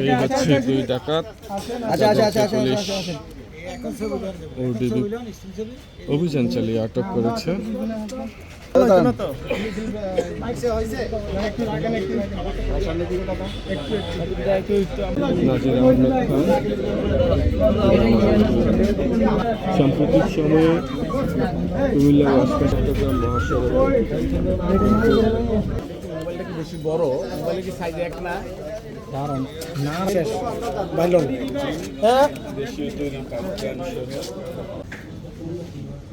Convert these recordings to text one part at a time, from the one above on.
এই হচ্ছে দুই ডাকাত আচ্ছা আচ্ছা আচ্ছা পুলিশ ওডিবি অভিযান চালিয়ে আটক করেছে। সাম্প্রতিক সময়ে কুমিল্লা চট্টগ্রাম মহাসড়কে মোবাইলটা কি বেশি বড়? কি সাইজ এক না? কারণ না, শেষ। বাইলন। হ্যাঁ?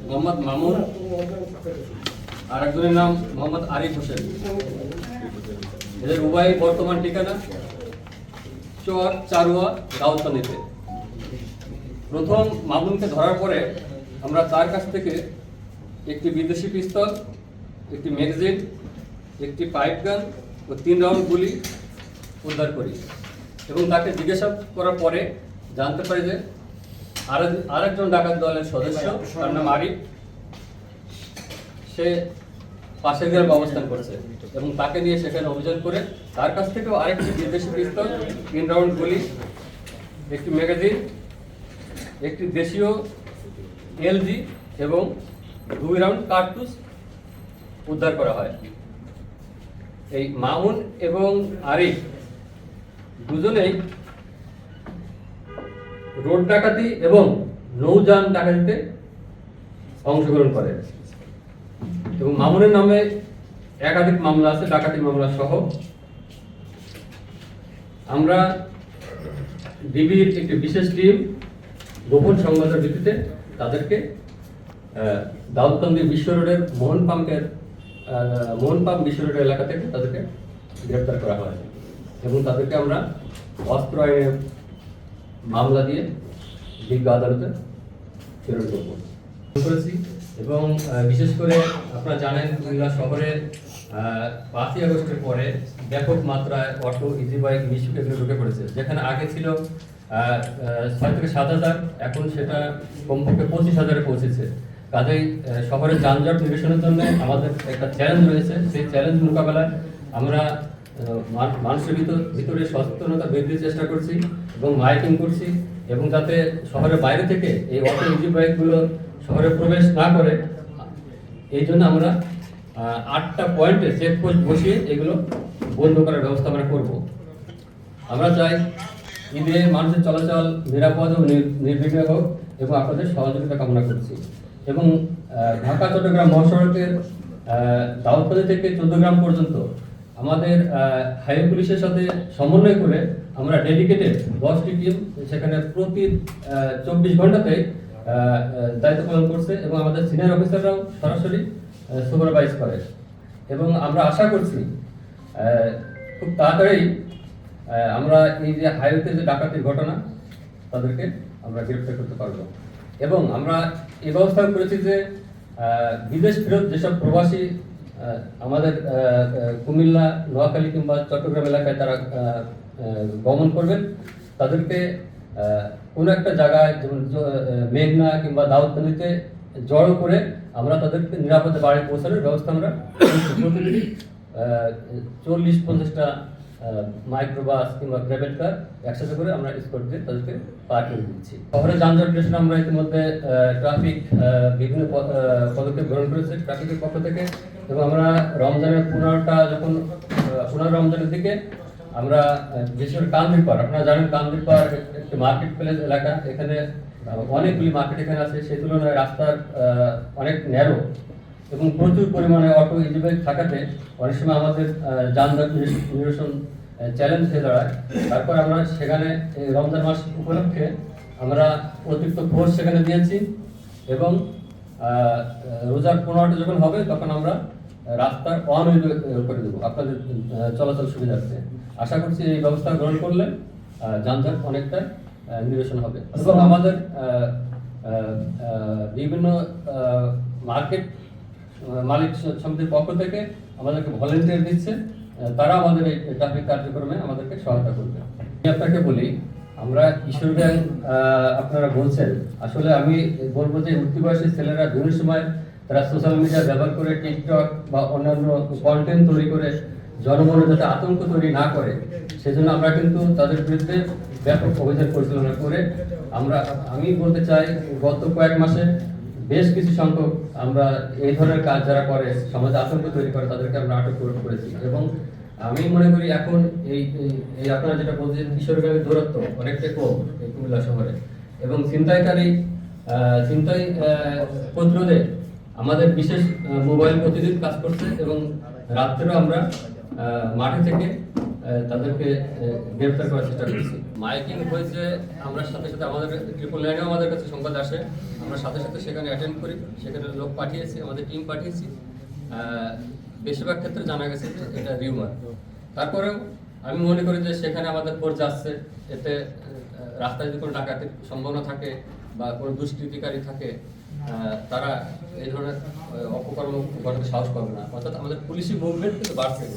মোহাম্মদ মামুন। আর একজনের নাম মোহাম্মদ আরিফ হোসেন। এদের উভয় বর্তমান ঠিকানা চর চারুয়া দাউদকান্দিতে। প্রথম মামুনকে ধরার পরে আমরা তার কাছ থেকে একটি বিদেশি পিস্তল, একটি ম্যাগাজিন, একটি পাইপ গান ও তিন রাউন্ড গুলি উদ্ধার করি। এবং তাকে জিজ্ঞাসা করার পরে জানতে পারি যে আর- আরেকজন ডাকাত দলের সদস্য, তার নাম আরিফ। সে পাশের গ্রামে অবস্থান করছে এবং তাকে নিয়ে সেখানে অভিযান করে তার কাছ থেকেও আরেকটি বিদেশি পিস্তল, তিন রাউন্ড গুলি, একটি ম্যাগাজিন, একটি দেশীয় এলজি এবং দুই রাউন্ড কার্টুস উদ্ধার করা হয়। এই মামুন এবং আরিফ দুজনেই রোড ডাকাতি এবং নৌযান ডাকাতিতে অংশগ্রহণ করে। এবং মামুনের নামে একাধিক মামলা আছে, ডাকাতি মামলা সহ। আমরা ডিবির একটি বিশেষ টিম গোপন সংবাদের ভিত্তিতে তাদেরকে দাউদকান্দি বিশ্ব রোডের মোহন পাম্পের মোহন পাম্প বিশ্ব রোডের এলাকা থেকে তাদেরকে গ্রেপ্তার করা হয়। এবং তাদেরকে আমরা অস্ত্র আইনে মামলা দিয়ে বিজ্ঞ আদালতে প্রেরণ করব। করেছি এবং বিশেষ করে আপনারা জানেন কুমিল্লা শহরে আহ, পাঁচই আগস্টের পরে ব্যাপক মাত্রায় অটো ইজি বাইক ঢুকে পড়েছে। যেখানে আগে ছিল ছয় থেকে সাত হাজার এখন সেটা কমপক্ষে পঁচিশ হাজারে পৌঁছেছে। কাজেই শহরের যানজট নিরসনের জন্য আমাদের একটা চ্যালেঞ্জ রয়েছে। সেই চ্যালেঞ্জ মোকাবেলায় আমরা মানুষের ভিতর, ভিতরে সচেতনতা বৃদ্ধির চেষ্টা করছি এবং মাইকিং করছি এবং যাতে শহরের বাইরে থেকে এই অটো ইজি বাইকগুলো শহরে প্রবেশ না করে, এই জন্য আমরা আটটা পয়েন্টে চেক পোস্ট বসিয়ে এগুলো বন্ধ করার ব্যবস্থা আমরা করব। আমরা চাই ঈদে মানুষের চলাচল নিরাপদ ও নির- নির্বিঘ্ন হোক এবং আপনাদের সহযোগিতা কামনা করছি। এবং ঢাকা, চট্টগ্রাম মহাসড়কের দাউদকান্দি থেকে চৌদ্দগ্রাম পর্যন্ত আমাদের হাইওয়ে পুলিশের সাথে সমন্বয় করে আমরা ডেডিকেটেড দশটি টিম সেখানে প্রতি চব্বিশ ঘন্টাতে দায়িত্ব পালন করছে এবং আমাদের সিনিয়র অফিসাররাও সরাসরি সুপারভাইজ করে। এবং আমরা আশা করছি খুব তাড়াতাড়ি আমরা এই যে হাইওয়েতে যে ডাকাতির ঘটনা, তাদেরকে আমরা গ্রেপ্তার করতে পারব। এবং আমরা এই ব্যবস্থা করেছি যে বিদেশ ফেরত যেসব প্রবাসী আমাদের কুমিল্লা, নোয়াখালী কিংবা চট্টগ্রাম এলাকায় তারা গমন করবেন। তাদেরকে কোনো একটা জায়গায় যেমন মেঘনা কিংবা দাউদকান্দিতে জড়ো করে আমরা তাদেরকে নিরাপদে বাড়ি পৌঁছানোর ব্যবস্থা আমরা চল্লিশ পঞ্চাশটা মাইক্রোবাস কিংবা প্রাইভেট কার একসাথে করে আমরা স্পট দিয়ে তাদেরকে পার করে দিচ্ছি। শহরে যানজট নিরসনে আমরা ইতিমধ্যে ট্রাফিক বিভিন্ন পদক্ষেপ গ্রহণ করেছে ট্রাফিকের পক্ষ থেকে এবং আমরা রমজানের পনেরোটা যখন পনেরো রমজানের দিকে আমরা বিশেষ করে কান্দির পাড়, আপনারা জানেন কান্দির পাড় একটি মার্কেট প্লেস এলাকা। এখানে অনেকগুলি মার্কেট এখানে আছে। সেই তুলনায় রাস্তার অনেক ন্যারো এবং প্রচুর পরিমাণে অটো ইজিবাইক থাকাতে অনেক সময় আমাদের যানজট নিরসন চ্যালেঞ্জ হয়ে দাঁড়ায়। তারপর আমরা সেখানে রমজান মাস উপলক্ষে আমরা অতিরিক্ত ফোর্স সেখানে দিয়েছি এবং রোজার পনেরোটা যখন হবে তখন আমরা রাস্তার অনওয়ে করে দেবো। আপনাদের চলাচল সুবিধার্থে। আশা করছি এই ব্যবস্থা গ্রহণ করলে যানজট অনেকটা নিরসন হবে। এবং আমাদের বিভিন্ন মার্কেট মালিক সমিতির পক্ষ থেকে আমাদেরকে ভলেন্টিয়ার দিচ্ছে তারা আমাদের এই ট্রাফিক কার্যক্রমে আমাদেরকে সহায়তা করবে। আমি আপনাকে বলি আমরা কিশোর আহ, আপনারা বলছেন আসলে আমি বলব যে উঠতি বয়সী ছেলেরা বিভিন্ন সময় তারা সোশ্যাল মিডিয়া ব্যবহার করে টিকটক বা অন্যান্য কন্টেন্ট তৈরি করে জনমনে যাতে আতঙ্ক তৈরি না করে সেজন্য আমরা কিন্তু তাদের বিরুদ্ধে ব্যাপক অভিযান পরিচালনা করে আমরা আমি বলতে চাই গত কয়েক মাসে বেশ কিছু সংখ্যক আমরা এই ধরনের কাজ যারা করে সমাজে আতঙ্ক তৈরি করে তাদেরকে আমরা আটক করে করেছি। এবং আমি মনে করি এখন এই এই- আপনারা যেটা বলছেন কিশোরগঞ্জের দূরত্ব অনেকটা কম এই কুমিল্লা শহরে। এবং ছিনতাইকারী আহ, প্রতিরোধে আমাদের বিশেষ মোবাইল প্রতিদিন কাজ করছে এবং রাত্রেও আমরা মাঠে থেকে তাদেরকে আহ, গ্রেফতার করার চেষ্টা করছি। মাইকিং হয়েছে আমরা সাথে সাথে আমাদের ট্রিপল লাইনেও আমাদের কাছে সংবাদ আসে। আমরা সাথে সাথে সেখানে অ্যাটেন্ড করি সেখানে লোক পাঠিয়েছি আমাদের টিম পাঠিয়েছি। বেশিরভাগ ক্ষেত্রে জানা গেছে যে এটা রিউমার তারপরেও আমি মনে করি যে সেখানে আমাদের ফোর্স যাচ্ছে এতে রাস্তায় যদি কোনো ডাকাতির সম্ভাবনা থাকে বা কোনো দুষ্কৃতিকারী থাকে তারা এই ধরনের অপকর্ম করতে সাহস পাবে না। অর্থাৎ আমাদের পুলিশি মুভমেন্ট কিন্তু বাড়ছে।